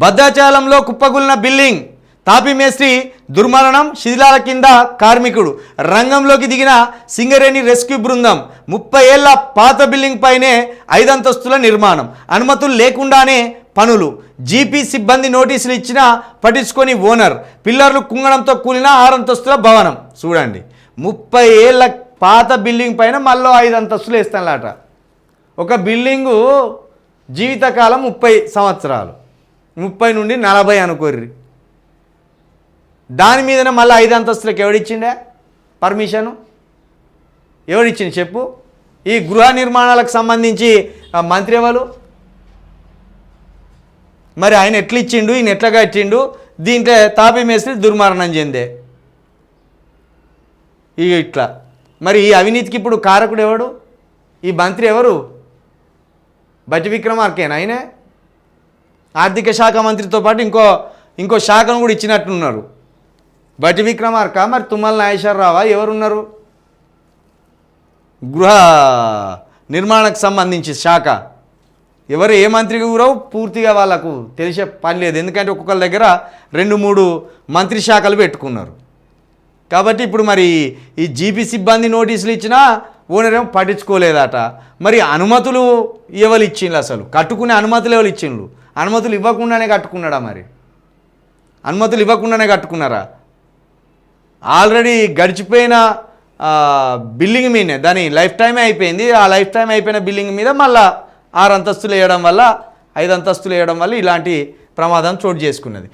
భద్రాచలంలో కుప్పగులిన బిల్డింగ్ తాపి మేస్త్రి దుర్మరణం శిథిలాల కింద కార్మికుడు. రంగంలోకి దిగిన సింగరేణి రెస్క్యూ బృందం ముప్పై ఏళ్ళ పాత బిల్డింగ్ పైనే ఐదంతస్తుల నిర్మాణం. అనుమతులు లేకుండానే పనులు. జీపీ సిబ్బంది నోటీసులు ఇచ్చినా పట్టించుకొని ఓనర్. పిల్లర్లు కుంగడంతో కూలిన ఆరంతస్తుల భవనం. చూడండి. ముప్పై ఏళ్ళ పాత బిల్డింగ్ పైన మళ్ళీ ఐదు అంతస్తులు వేస్తానులాట. ఒక బిల్డింగు జీవితకాలం ముప్పై సంవత్సరాలు. ముప్పై నుండి నలభై అనుకోర్రి. దాని మీదనే మళ్ళీ ఐదు అంతస్తులకు ఎవడిచ్చిండే? పర్మిషను? ఎవడిచ్చింది చెప్పు. ఈ గృహ నిర్మాణాలకు సంబంధించి మంత్రి ఎవరు? మరి ఆయన ఎట్లా ఇచ్చిండు ఈయన ఎట్లా కట్టిండు? దీంట్లో తాపి మేస్త్రి దుర్మరణం చెందే. ఇక ఇట్లా. మరి ఈ అవినీతికి ఇప్పుడు కారకుడు ఎవడు? ఈ మంత్రి ఎవరు? బట్టి విక్రమార్కేనా? ఆయనే? ఆర్థిక శాఖ మంత్రితో పాటు ఇంకో ఇంకో శాఖను కూడా ఇచ్చినట్టున్నారు. బట్టి విక్రమార్క మరి తుమ్మల నాగేశ్వరరావా ఎవరున్నారు? గృహ నిర్మాణకు సంబంధించి శాఖ. ఎవరు ఏ మంత్రికి కూడా పూర్తిగా వాళ్ళకు తెలిసే పని లేదు. ఎందుకంటే ఒక్కొక్కరి దగ్గర రెండు మూడు మంత్రి శాఖలు పెట్టుకున్నారు. కాబట్టి ఇప్పుడు మరి ఈ జీపీ సిబ్బంది నోటీసులు ఇచ్చినా ఓనరేమో పట్టించుకోలేదట. మరి అనుమతులు ఎవరు ఇచ్చిండ్రు అసలు? కట్టుకునే అనుమతులు ఎవరు ఇచ్చిండ్రు? అనుమతులు ఇవ్వకుండానే కట్టుకున్నాడా మరి? అనుమతులు ఇవ్వకుండానే కట్టుకున్నారా? ఆల్రెడీ గడిచిపోయిన బిల్లింగ్ బిల్డింగ్ మీదనే దాని లైఫ్ టైమే అయిపోయింది. ఆ లైఫ్ టైం అయిపోయిన బిల్డింగ్ మీద మళ్ళా ఆరు అంతస్తులు వేయడం వల్ల ఐదు అంతస్తులు వేయడం వల్ల ఇలాంటి ప్రమాదం చోటు చేసుకున్నది.